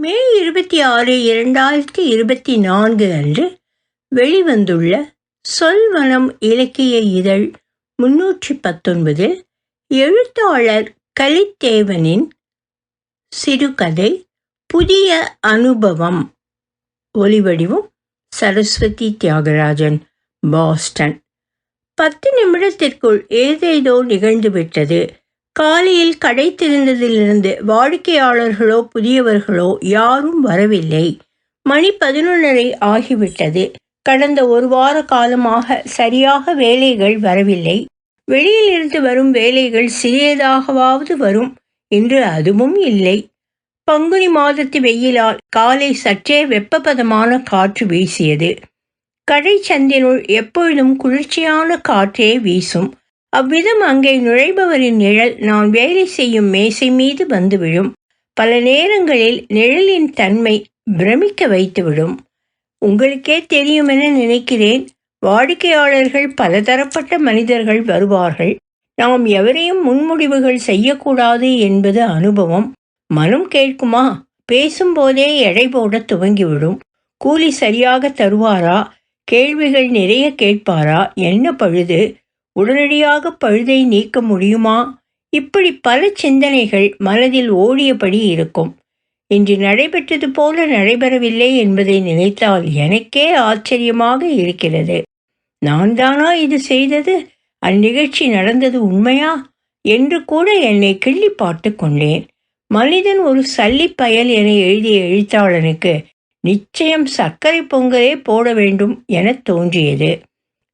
மே இருபத்தி ஆறு இரண்டாயிரத்தி இருபத்தி நான்கு அன்று வெளிவந்துள்ள சொல்வனம் இலக்கிய இதழ் முன்னூற்றி பத்தொன்பதில் எழுத்தாளர் கலித்தேவனின் சிறுகதை புதிய அனுபவம் ஒலிவடிவும் சரஸ்வதி தியாகராஜன் பாஸ்டன். பத்து நிமிடத்திற்குள் ஏதேதோ நிகழ்ந்துவிட்டது. காலையில் கடை திறந்ததிலிருந்து வாடிக்கையாளர்களோ புதியவர்களோ யாரும் வரவில்லை. மணி பதினொன்றரை ஆகிவிட்டது. கடந்த ஒரு வார காலமாக சரியாக வேலைகள் வரவில்லை. வெளியிலிருந்து வரும் வேலைகள் சிறியதாகவாவது வரும் என்று அதுவும் இல்லை. பங்குனி மாதத்து வெயிலால் காலை சற்றே வெப்பபதமான காற்று வீசியது. கடை சந்தினுள் எப்பொழுதும் குளிர்ச்சியான காற்றே வீசும். அவ்விதம் அங்கே நுழைபவரின் நிழல் நான் வேலை செய்யும் மேசை மீது வந்துவிடும் பல நேரங்களில் நிழலின் தன்மை பிரமிக்க வைத்துவிடும் உங்களுக்கே தெரியும் என நினைக்கிறேன். வாடிக்கையாளர்கள் பலதரப்பட்ட மனிதர்கள் வருவார்கள். நாம் எவரையும் முன்முடிவுகள் செய்யக்கூடாது என்பது அனுபவம். மனம் கேட்குமா? பேசும்போதே எடை போட துவங்கிவிடும். கூலி சரியாக தருவாரா? கேள்விகள் நிறைய கேட்பாரா? என்ன பழுது? உடனடியாக பழுதை நீக்க முடியுமா? இப்படி பல சிந்தனைகள் மனதில் ஓடியபடி இருக்கும். இன்று நடைபெற்றது போல நடைபெறவில்லை என்பதை நினைத்தால் எனக்கே ஆச்சரியமாக இருக்கிறது. நான் தானா இது செய்தது? அந்நிகழ்ச்சி நடந்தது உண்மையா? என்று கூட என்னை கிள்ளி பார்த்து கொண்டேன். மனிதன் ஒரு சல்லி பயல் என எழுதிய எழுத்தாளனுக்கு நிச்சயம் சர்க்கரை பொங்கலே போட வேண்டும் என தோன்றியது.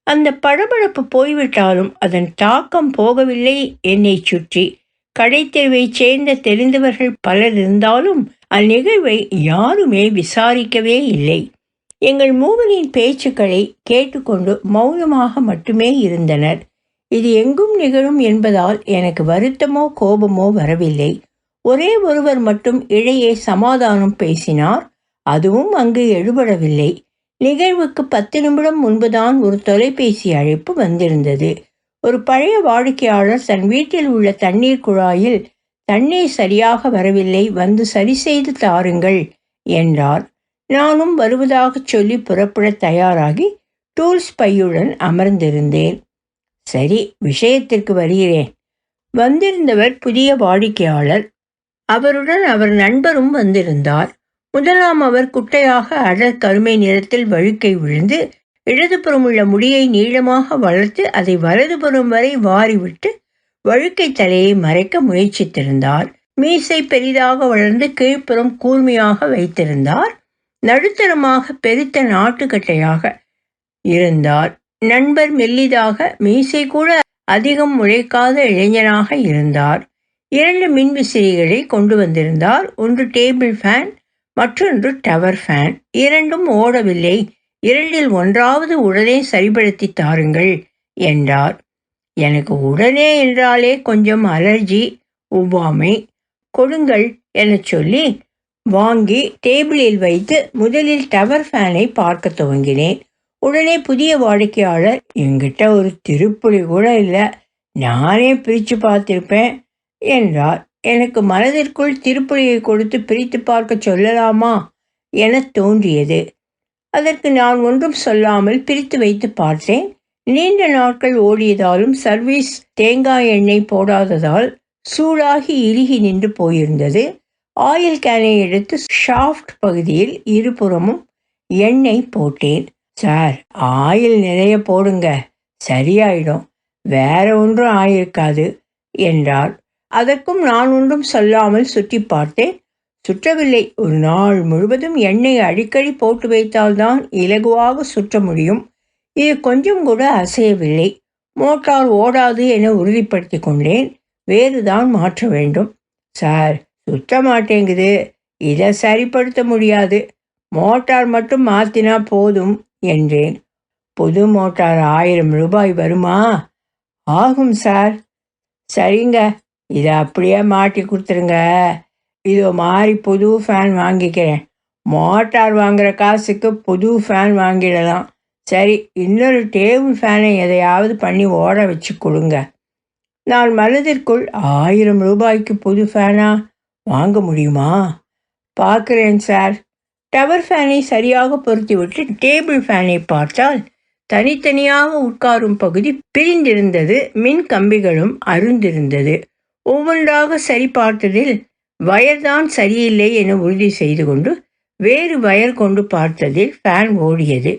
அந்த படபடப்பு போய்விட்டாலும் அதன் தாக்கம் போகவில்லை. என்னை சுற்றி கடைத்தெருவைச் சேர்ந்த தெரிந்தவர்கள் பலர் இருந்தாலும் அந்நிகழ்வை யாருமே விசாரிக்கவே இல்லை. எங்கள் மூவரின் பேச்சுக்களை கேட்டுக்கொண்டு மௌனமாக மட்டுமே இருந்தனர். இது எங்கும் நிகழும் என்பதால் எனக்கு வருத்தமோ கோபமோ வரவில்லை. ஒரே ஒருவர் மட்டும் இடையே சமாதானம் பேசினார். அதுவும் அங்கு எழுபடவில்லை. நிகழ்வுக்கு பத்து நிமிடம் முன்புதான் ஒரு தொலைபேசி அழைப்பு வந்திருந்தது. ஒரு பழைய வாடிக்கையாளர் தன் வீட்டில் உள்ள தண்ணீர் குழாயில் தண்ணீர் சரியாக வரவில்லை வந்து சரி செய்து தாருங்கள் என்றார். நானும் வருவதாக சொல்லி புறப்பட தயாராகி டூல்ஸ் பையுடன் அமர்ந்திருந்தேன். சரி விஷயத்திற்கு வருகிறேன். வந்திருந்தவர் புதிய வாடிக்கையாளர். அவருடன் அவர் நண்பரும் வந்திருந்தார். முதலாம் அவர் குட்டையாக அடர் கருமை நிறத்தில் வழுக்கை விழுந்து இடதுபுறம் உள்ள முடியை நீளமாக வளர்த்து அதை வலதுபுறம் வரை வாரிவிட்டு வழுக்கை தலையை மறைக்க முயற்சித்திருந்தார். மீசை பெரிதாக வளர்ந்து கீழ்ப்புறம் கூர்மையாக வைத்திருந்தார். நடுத்தரமாக பெருத்த நாட்டுக்கட்டையாக இருந்தார். நண்பர் மெல்லிதாக மீசை கூட அதிகம் முளைக்காத இளைஞனாக இருந்தார். இரண்டு மின்விசிறிகளை கொண்டு வந்திருந்தார். ஒன்று டேபிள் ஃபேன் மற்றொன்று டவர் ஃபேன் இரண்டும் ஓடவில்லை. இரண்டில் ஒன்றாவது உடனே சரிபடுத்தி தாருங்கள் என்றார். எனக்கு உடனே என்றாலே கொஞ்சம் அலர்ஜி ஒவ்வாமை. கொடுங்கள் என சொல்லி வாங்கி டேபிளில் வைத்து முதலில் டவர் ஃபேனை பார்க்க துவங்கினேன். உடனே புதிய வாடிக்கையாளர் என்கிட்ட ஒரு திருப்புளி கூட இல்லை. நானே பிரித்து பார்த்திருப்பேன் என்றார். எனக்கு மனதிற்குள் திருப்புளியை கொடுத்து பிரித்து பார்க்க சொல்லலாமா என தோன்றியது. அதற்கு நான் ஒன்றும் சொல்லாமல் பிரித்து வைத்து பார்த்தேன். நீண்ட நாட்கள் ஓடியதாலும் சர்வீஸ் தேங்காய் எண்ணெய் போடாததால் சூடாகி இறுகி நின்று போயிருந்தது. ஆயில் கேனை எடுத்து ஷாஃப்ட் பகுதியில் இருபுறமும் எண்ணெய் போட்டேன். சார் ஆயில் நிறைய போடுங்க. சரியாயிடும். வேற ஒன்றும் ஆயிருக்காது என்றார் அதற்கும் நான் ஒன்றும் சொல்லாமல் சுற்றி பார்த்தேன். சுற்றவில்லை. ஒரு நாள் முழுவதும் எண்ணெய் அடிக்கடி போட்டு வைத்தால்தான் இலகுவாக சுற்ற முடியும். இது கொஞ்சம் கூட அசையவில்லை. மோட்டார் ஓடாது என உறுதிப்படுத்தி கொண்டேன். வேறுதான் மாற்ற வேண்டும். சார் சுற்ற மாட்டேங்குது. இதை சரிப்படுத்த முடியாது. மோட்டார் மட்டும் மாற்றினா போதும் என்றேன். புது மோட்டார் ஆயிரம் ரூபாய் வருமா? ஆகும் சார். சரிங்க. இதை அப்படியே மாட்டி கொடுத்துருங்க. இதோ மாறி புது ஃபேன் வாங்கிக்கிறேன். மோட்டார் வாங்குற காசுக்கு புது ஃபேன் வாங்கிடலாம். சரி இன்னொரு டேபிள் ஃபேனை எதையாவது பண்ணி ஓட வச்சு கொடுங்க. நான் மனதிற்குள் ஆயிரம் ரூபாய்க்கு புது ஃபேனா வாங்க முடியுமா? பார்க்குறேன் சார் டவர் ஃபேனை சரியாக பொருத்திவிட்டு டேபிள் ஃபேனை பார்த்தால் தனித்தனியாக உட்காரும் பகுதி பிரிந்திருந்தது. மின் கம்பிகளும் அருந்திருந்தது. ஒவ்வொன்றாக சரி பார்த்ததில் வயர்தான் சரியில்லை என உறுதி செய்து கொண்டு வேறு வயர் கொண்டு பார்த்ததில் ஃபேன் ஓடியது.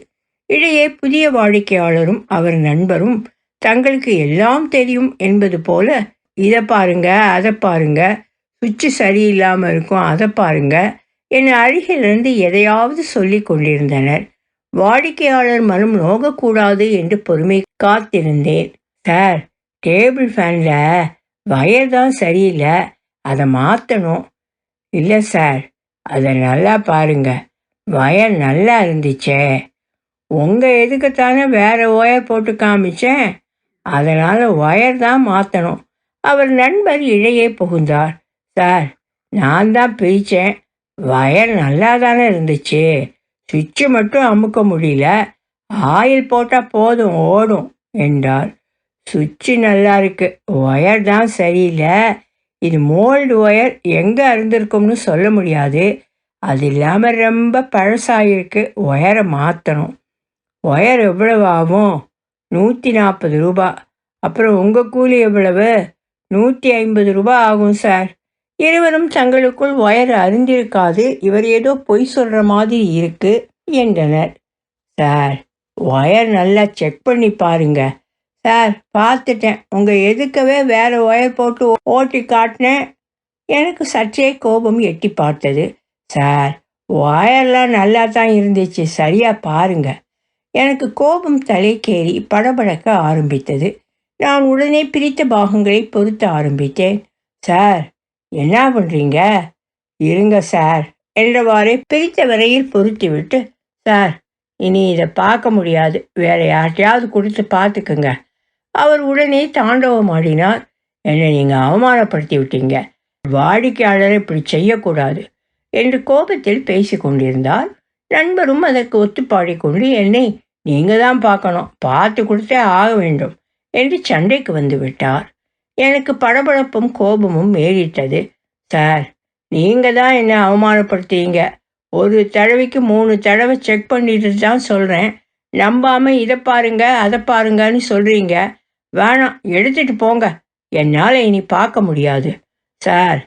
இடையே புதிய வாடிக்கையாளரும் அவர் நண்பரும் தங்களுக்கு எல்லாம் தெரியும் என்பது போல இதை பாருங்க அதை பாருங்க சுவிட்சு சரியில்லாமல் இருக்கும் அதை பாருங்க என் அருகிலிருந்து எதையாவது சொல்லி கொண்டிருந்தனர். வாடிக்கையாளர் மனம் நோகக்கூடாது என்று பொறுமை காத்திருந்தேன். சார் டேபிள் ஃபேனில் வயர் தான் சரியில்லை. அதை மாற்றணும் இல்லை சார் அதை நல்லா பாருங்க. வயர் நல்லா இருந்துச்சே. உங்கள் எதுக்குத்தானே வேறு ஒயர் போட்டு காமிச்சேன்? அதனால் ஒயர் தான் மாற்றணும் அவர் நண்பர் இழையே புகுந்தார். சார் நான் தான் பிரித்தேன் வயர் நல்லா தானே இருந்துச்சு. சுவிட்சு மட்டும் அமுக்க முடியல. ஆயில் போட்டால் போதும் ஓடும் என்றார். சுவிட்சு நல்லா இருக்கு. ஒயர் தான் சரியில்லை. இது மோல்டு ஒயர். எங்கே அருந்திருக்கும்னு சொல்ல முடியாது. அது இல்லாமல் ரொம்ப பழசாயிருக்கு. ஒயரை மாற்றணும் ஒயர் எவ்வளவு ஆகும்? நூற்றி நாற்பது ரூபா. அப்புறம் உங்கள் கூலி எவ்வளவு? நூற்றி ஐம்பது ரூபா ஆகும் சார். இருவரும் தங்களுக்குள் ஒயர் அறிந்திருக்காது இவர் ஏதோ பொய் சொல்கிற மாதிரி இருக்கு என்றனர். சார் ஒயர் நல்லா செக் பண்ணி பாருங்கள் சார் பார்த்துட்டேன். உங்கள் எதுக்கவே வேறு ஒயர் போட்டு ஓட்டி காட்டினேன். எனக்கு சற்றே கோபம் எட்டி பார்த்தது. சார் ஒயர்லாம் நல்லா தான் இருந்துச்சு. சரியாக பாருங்க. எனக்கு கோபம் தலைக்கேறி படபடக்க ஆரம்பித்தது. நான் உடனே பிரித்த பாகங்களை பொருத்த ஆரம்பித்தேன். சார் என்ன பண்ணுறீங்க இருங்க சார் என்றவாறே பிரித்த வரையில் பொருத்திவிட்டு சார் இனி இதை பார்க்க முடியாது. வேற யார்கிட்டையாவது கொடுத்து பார்த்துக்குங்க. அவர் உடனே தாண்டவம் ஆடினார். என்னை நீங்கள் அவமானப்படுத்தி விட்டீங்க வாடிக்கையாளரை இப்படி செய்யக்கூடாது என்று கோபத்தில் பேசி கொண்டிருந்தார். நண்பரும் அதற்கு ஒத்துப்பாடிக்கொண்டு என்னை நீங்கள் தான் பார்க்கணும். பார்த்து கொடுத்தே ஆக வேண்டும் என்று சண்டைக்கு வந்து விட்டார் எனக்கு படபடப்பும் கோபமும் மேலிட்டது. சார் நீங்கள் தான் என்னை அவமானப்படுத்துறீங்க ஒரு தடவைக்கு மூணு தடவை செக் பண்ணிட்டு தான் சொல்கிறேன் நம்பாமல் இதை பாருங்க அதை பாருங்கன்னு சொல்கிறீங்க வேணாம் எடுத்துட்டு போங்க. என்னால் இனி பார்க்க முடியாது. சார்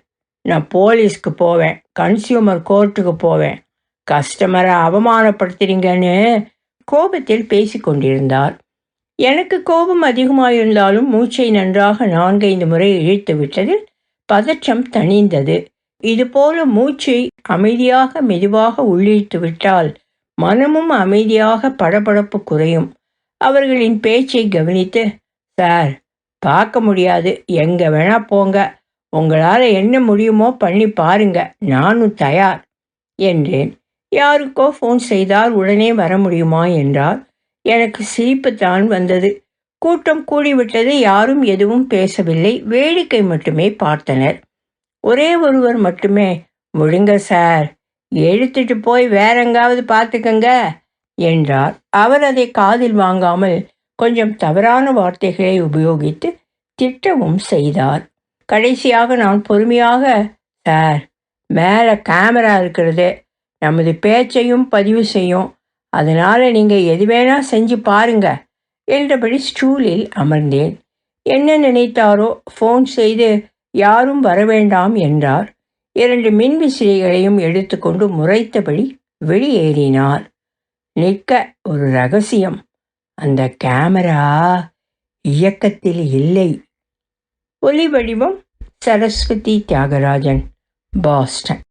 நான் போலீஸ்க்கு போவேன். கன்சியூமர் கோர்ட்டுக்கு போவேன். கஸ்டமரை அவமானப்படுத்துறீங்கன்னு கோபத்தில் பேசிக்கொண்டிருந்தார் எனக்கு கோபம் அதிகமாயிருந்தாலும் மூச்சை நன்றாக நான்கைந்து முறை இழுத்து விட்டதில் பதற்றம் தணிந்தது. இதுபோல மூச்சை அமைதியாக மெதுவாக உள்ளிழுத்து விட்டால் மனமும் அமைதியாக படபடப்பு குறையும். அவர்களின் பேச்சை கவனித்து சார். பார்க்க முடியாது. எங்கே வேணா போங்க. உங்களால் என்ன முடியுமோ பண்ணி பாருங்க. நானும் தயார். என்றேன். யாருக்கோ ஃபோன் செய்தால் உடனே வர முடியுமா என்றார். எனக்கு சிரிப்புத்தான் வந்தது. கூட்டம் கூடிவிட்டது. யாரும் எதுவும் பேசவில்லை. வேடிக்கை மட்டுமே பார்த்தனர். ஒரே ஒருவர் மட்டுமே முழுங்க சார். எழுத்துட்டு போய் வேற எங்காவது பார்த்துக்கங்க. என்றார். அவர் அதை காதில் வாங்காமல் கொஞ்சம் தவறான வார்த்தைகளை உபயோகித்து திட்டவும் செய்தார். கடைசியாக நான் பொறுமையாக சார் மேலே கேமரா இருக்கிறது. நமது பேச்சையும் பதிவு செய்யும். அதனால் நீங்கள் எது வேணால் செஞ்சு பாருங்க. என்றபடி ஸ்டூலில் அமர்ந்தேன். என்ன நினைத்தாரோ ஃபோன் செய்து யாரும் வரவேண்டாம் என்றார். இரண்டு மின்விசிறிகளையும் எடுத்துக்கொண்டு முறைத்தபடி வெளியேறினார். நிற்க ஒரு ரகசியம். அந்த கேமரா இயக்கத்தில் இல்லை. ஒலி வடிவம் சரஸ்வதி தியாகராஜன் பாஸ்டன்.